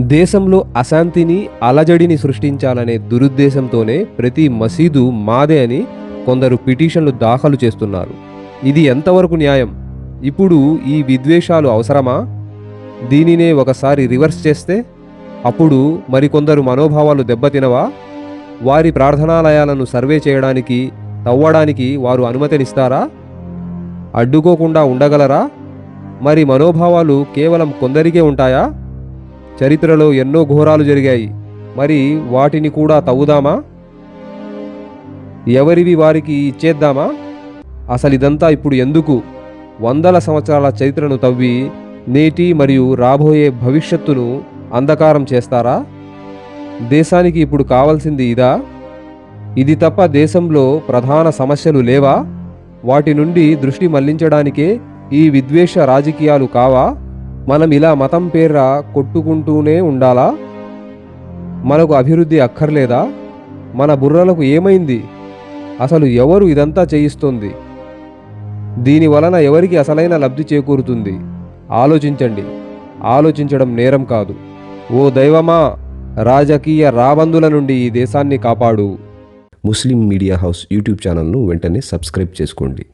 దేశంలో అశాంతిని అలజడిని సృష్టించాలనే దురుద్దేశంతోనే ప్రతి మసీదు మాదే అని కొందరు పిటిషన్లు దాఖలు చేస్తున్నారు. ఇది ఎంతవరకు న్యాయం? ఇప్పుడు ఈ విద్వేషాలు అవసరమా? దీనినే ఒకసారి రివర్స్ చేస్తే? అప్పుడు మరికొందరు మనోభావాలు దెబ్బతినవా? వారి ప్రార్థనాలయాలను సర్వే చేయడానికి తవ్వడానికి వారు అనుమతినిస్తారా? అడ్డుకోకుండా ఉండగలరా? మరి మనోభావాలు కేవలం కొందరికే ఉంటాయా? చరిత్రలో ఎన్నో ఘోరాలు జరిగాయి. మరి వాటిని కూడా తవ్వుదామా? ఎవరివి వారికి ఇచ్చేద్దామా? అసలు ఇదంతా ఇప్పుడు ఎందుకు? వందల సంవత్సరాల చరిత్రను తవ్వి నేటి మరియు రాబోయే భవిష్యత్తును అంధకారం చేస్తారా? దేశానికి ఇప్పుడు కావాల్సింది ఇదా? ఇది తప్ప దేశంలో ప్రధాన సమస్యలు లేవా? వాటి నుండి దృష్టి మళ్ళించడానికే ఈ విద్వేష రాజకీయాలు కావా? మనం ఇలా మతం పేర కొట్టుకుంటూనే ఉండాలా? మనకు అభివృద్ధి అక్కర్లేదా? మన బుర్రలకు ఏమైంది? అసలు ఎవరు ఇదంతా చేయిస్తుంది? దీని వలన ఎవరికి అసలైన లబ్ధి చేకూరుతుంది? ఆలోచించండి. ఆలోచించడం నేరం కాదు. ఓ దైవమా రాజకీయ రాబందుల నుండి ఈ దేశాన్ని కాపాడు. ముస్లిం మీడియా హౌస్ యూట్యూబ్ ఛానల్ను వెంటనే సబ్స్క్రైబ్ చేసుకోండి.